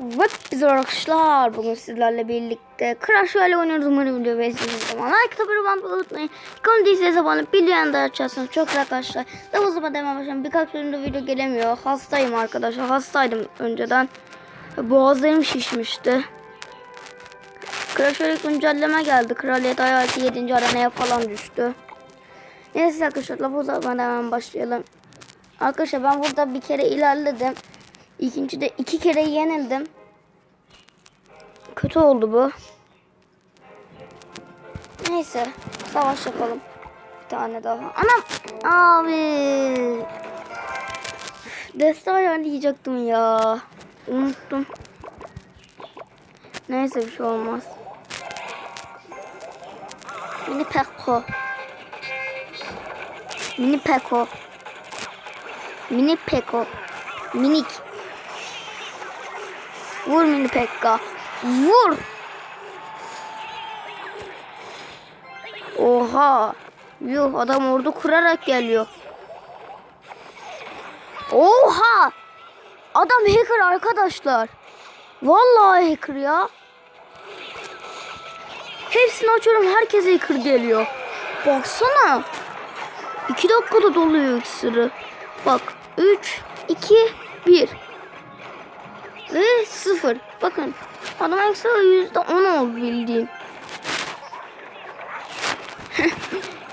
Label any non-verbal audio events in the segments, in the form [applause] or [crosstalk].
Ve biz arkadaşlar bugün sizlerle birlikte Crash Royale oynuyoruz. Umarım video beğenirsiniz. Zaman like tabiri bantı unutmayın. Kanalı değilseniz abone bildiğin de açarsanız çok güzel arkadaşlar. Daha uzun demem başlayalım. Birkaç bölümde video gelemiyor. Hastayım arkadaşlar. Hastaydım önceden. Boğazlarım şişmişti. Crash Royale güncelleme geldi. Kraliyet hayatı 7. arenaya falan düştü. Neyse arkadaşlar lafı uzatmadan hemen başlayalım. Arkadaşlar ben burada bir kere ilerledim. İkincide iki kere yenildim. Kötü oldu bu. Neyse. Savaş yapalım. Bir tane daha. Anam. Abi. Deste ayarlayacaktım ya. Unuttum. Neyse bir şey olmaz. Mini Pekko. Mini Pekko. Mini Pekko. Minik. Vur mini Pekka. Vur. Oha. Yuh adam ordu kurarak geliyor. Oha. Adam hacker arkadaşlar. Vallahi hacker ya. Hepsini açıyorum herkes hacker geliyor. Baksana. 2 dakikada doluyor iksiri. Bak 3, 2, 1. Ve 0. Bakın. Adam ekstra %10 oldu bildiğin. [laughs]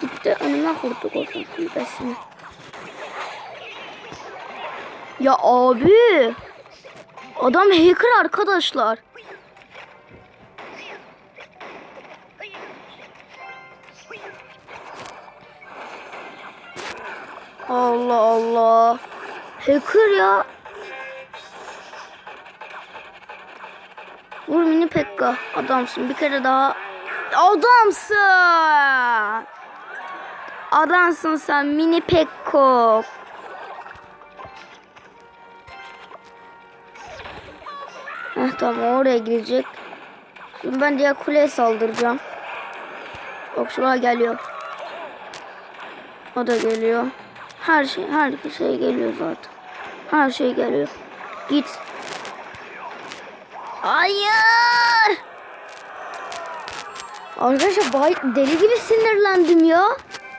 Gitti önüme kurdu oradan kulübesini. Ya abi. Adam hacker arkadaşlar. Allah Allah. Hacker ya. Vur mini Pekka. Adamsın. Bir kere daha. Adamsın. Adamsın sen mini Pekko. Heh, tamam oraya girecek. Şimdi ben diğer kuleye saldıracağım. Okçular geliyor. O da geliyor. Her şey, her şey geliyor zaten. Her şey geliyor. Git. Hayır. Arkadaşlar bay, deli gibi sinirlendim ya.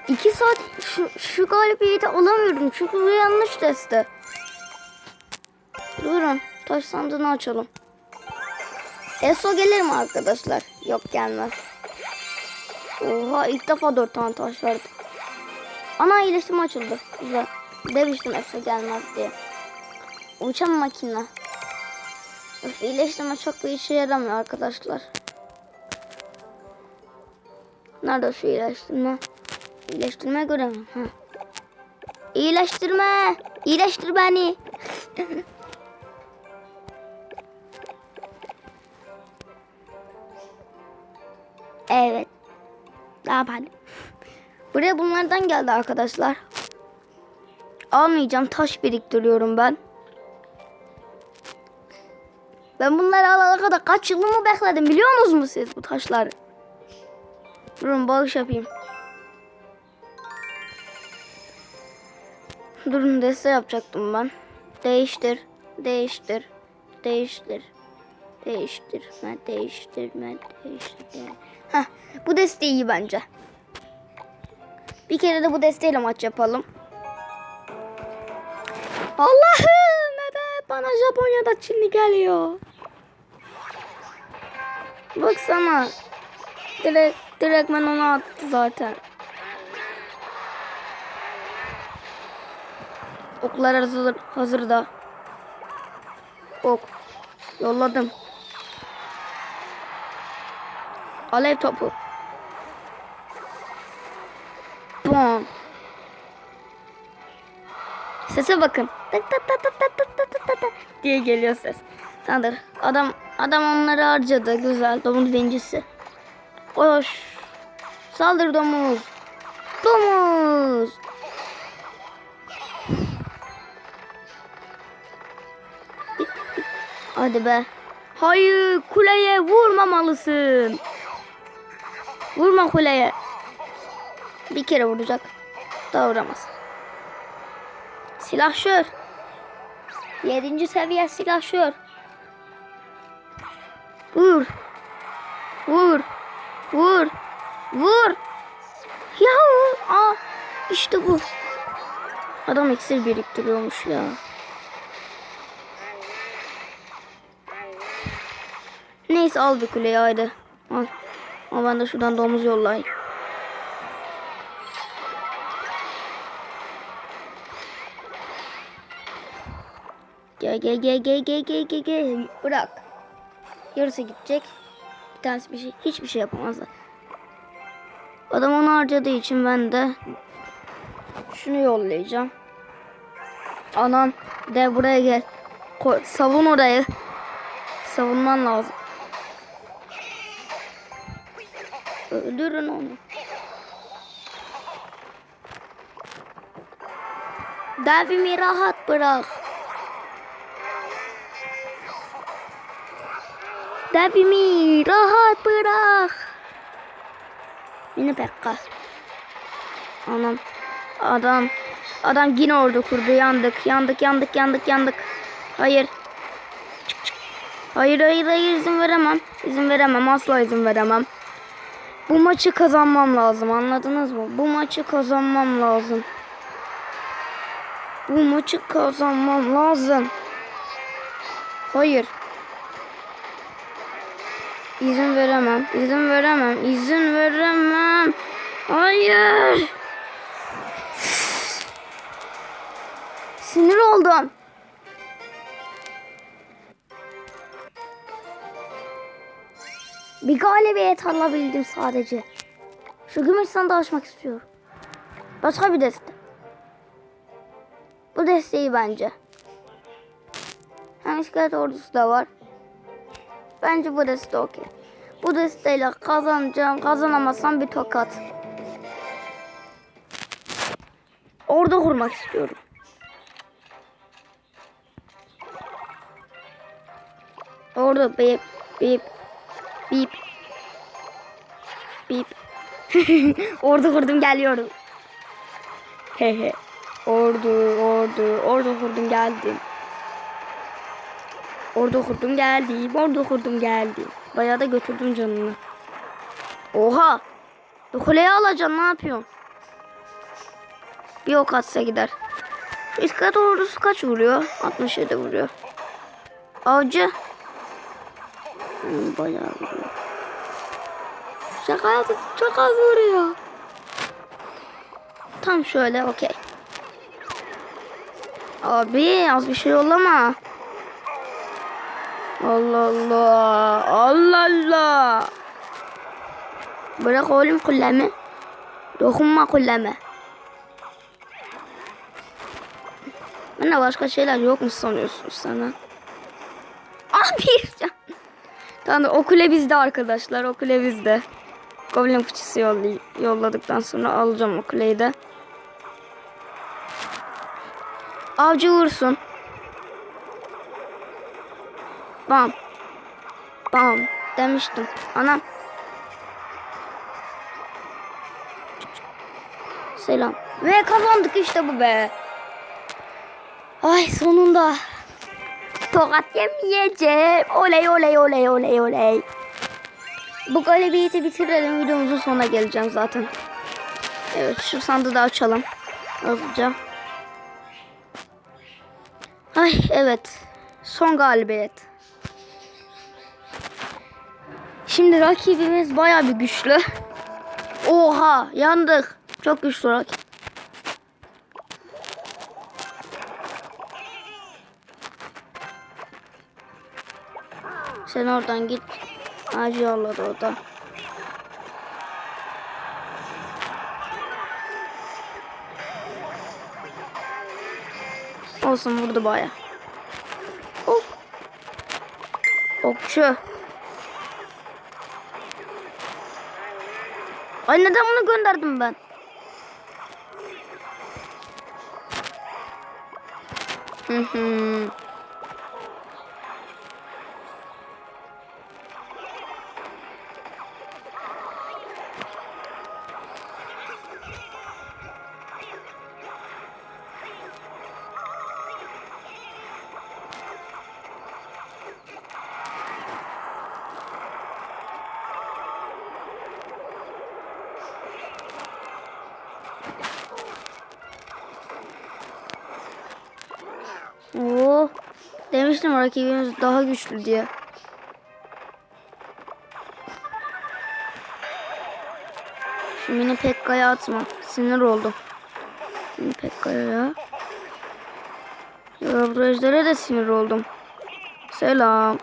İki saat şu, şu galibiyeti alamıyorum. Çünkü bu yanlış testi. Durun. Taş sandığını açalım. Eso gelir mi arkadaşlar? Yok gelmez. Oha ilk defa dört tane taş verdi. Ana iyileştirme açıldı. Güzel. Demiştim Eso gelmez diye. Uçan makine. Öf, iyileştirme çok bir işe yaramıyor arkadaşlar. Nerede şu iyileştirme? İyileştirme göre mi? Ha. İyileştirme. İyileştir beni. [laughs] evet. Ne yapalım? Buraya bunlardan geldi arkadaşlar. Almayacağım. Taş biriktiriyorum ben. Ben bunları alana kadar kaç yılımı bekledim biliyor musunuz siz bu taşları? Durun bağış yapayım. Durun deste yapacaktım ben. Değiştir, değiştir, değiştir, değiştirme, değiştirme, değiştir. Heh, bu deste iyi bence. Bir kere de bu desteyle maç yapalım. Allah'ım bana Japonya'da Çinli geliyor? Baksana. Direkt, direkt ben onu attı zaten. Oklar hazır, hazırda. Ok. Yolladım. Alev topu. Bom. Sese bakın. Tak tak tak tak tak tak tak tak diye geliyor ses. Tandır. Adam adam onları harcadı. Güzel. Domuz birincisi. Koş. Saldır domuz. Domuz. Hadi be. Hayır kuleye vurmamalısın. Vurma kuleye. Bir kere vuracak. Daha vuramaz. Silahşör. Yedinci seviye silahşör. Vur. Vur. Vur. Vur. Ya aa, işte bu. Adam iksir biriktiriyormuş ya. Neyse al bir kuleyi haydi. Al. Ama ben de şuradan domuz yollayayım. Gel gel gel gel gel gel gel. Bırak. Yarısı gidecek. Bir tanesi bir şey hiçbir şey yapamazlar. Adam onu harcadığı için ben de şunu yollayacağım. Anam de buraya gel. Koy, savun orayı. Savunman lazım. Öldürün onu. Devimi rahat bırak. Devimi rahat bırak. Mini Pekka. Anam. Adam. Adam yine orada kurdu. Yandık. Yandık yandık yandık yandık. Hayır. Hayır hayır hayır izin veremem. İzin veremem. Asla izin veremem. Bu maçı kazanmam lazım. Anladınız mı? Bu maçı kazanmam lazım. Bu maçı kazanmam lazım. Hayır. İzin veremem. İzin veremem. İzin veremem. Hayır. Sinir oldum. Bir galibiyet alabildim sadece. Şu gümüş sandığı açmak istiyorum. Başka bir deste. Bu desteği bence. Hem iskelet ordusu da var. Bence bu deste okey. Bu desteyle kazanacağım. Kazanamazsam bir tokat. Orada kurmak istiyorum. Orada bip bip bip bip. [laughs] orada kurdum geliyorum. Hehe. Ordu, ordu, ordu kurdum geldim. Orada kurdum geldim. Orada kurdum geldim. Bayağı da götürdüm canını. Oha. Bu kuleyi alacaksın ne yapıyorsun? Bir ok atsa gider. İskelet ordusu kaç vuruyor? 67 vuruyor. Avcı. Hmm, bayağı vuruyor. Şaka. Çok az vuruyor. Tam şöyle okey. Abi az bir şey yollama. Allah Allah. Allah Allah. Bırak oğlum kulleme. Dokunma kulleme. Bana başka şeyler yok mu sanıyorsun sana? Ah bir can. Tamam o kule bizde arkadaşlar. O kule bizde. Goblin fıçısı yolladıktan sonra alacağım o kuleyi de. Avcı vursun. Bam. Bam. Demiştim. Anam. Selam. Ve kazandık işte bu be. Ay sonunda. Tokat yemeyeceğim. Oley oley oley oley oley. Bu galibiyeti bitirelim. Videomuzun sonuna geleceğim zaten. Evet şu sandığı da açalım. Hızlıca. Ay evet. Son galibiyet. Şimdi rakibimiz baya bir güçlü. Oha yandık. Çok güçlü rakip. Sen oradan git. Acı yolladı o da. Olsun vurdu baya. Of. Okçu. Ay neden bunu gönderdim ben? Hı hı. Demiştim rakibimiz daha güçlü diye. Şu mini Pekka'ya atma. Sinir oldum. Mini Pekka'ya ya. Ya bu ejdere de sinir oldum. Selam.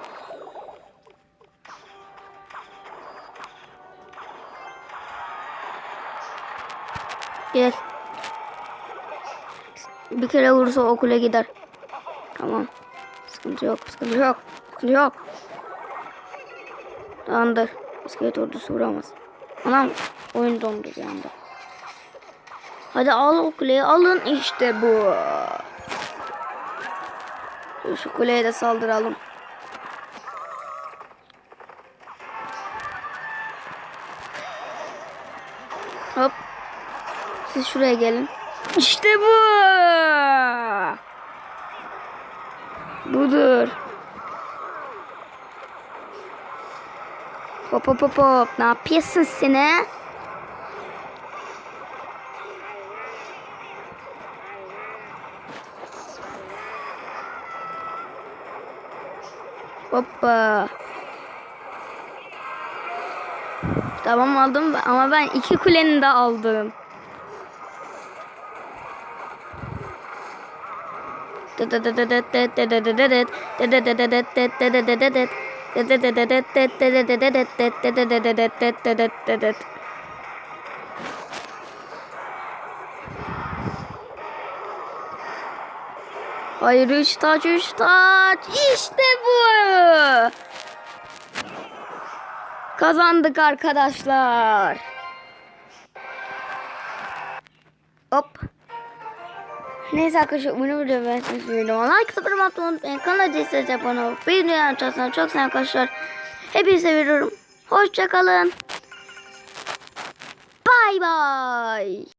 Gel. Bir kere vurursa okula gider. Sıkıntı yok, sıkıntı yok, sıkıntı yok. Tamamdır. İskelet ordusu vuramaz. Anam oyun dondu bir anda. Hadi al o kuleyi alın işte bu. Şu kuleye de saldıralım. Hop. Siz şuraya gelin. İşte bu. Budur. Hop hop hop hop. Ne yapıyorsun sen he? Hoppa. Tamam aldım ama ben iki kulenin de aldım. Hayır üç taç üç taç işte bu. Kazandık arkadaşlar. Hop. Neyse arkadaşlar bunu video size söylüyorum. Like atmayı unutmayın. Kanala destek abone olup videoyu açarsanız çok sevinirim arkadaşlar. Hepinizi seviyorum. Hoşçakalın. Bay bay.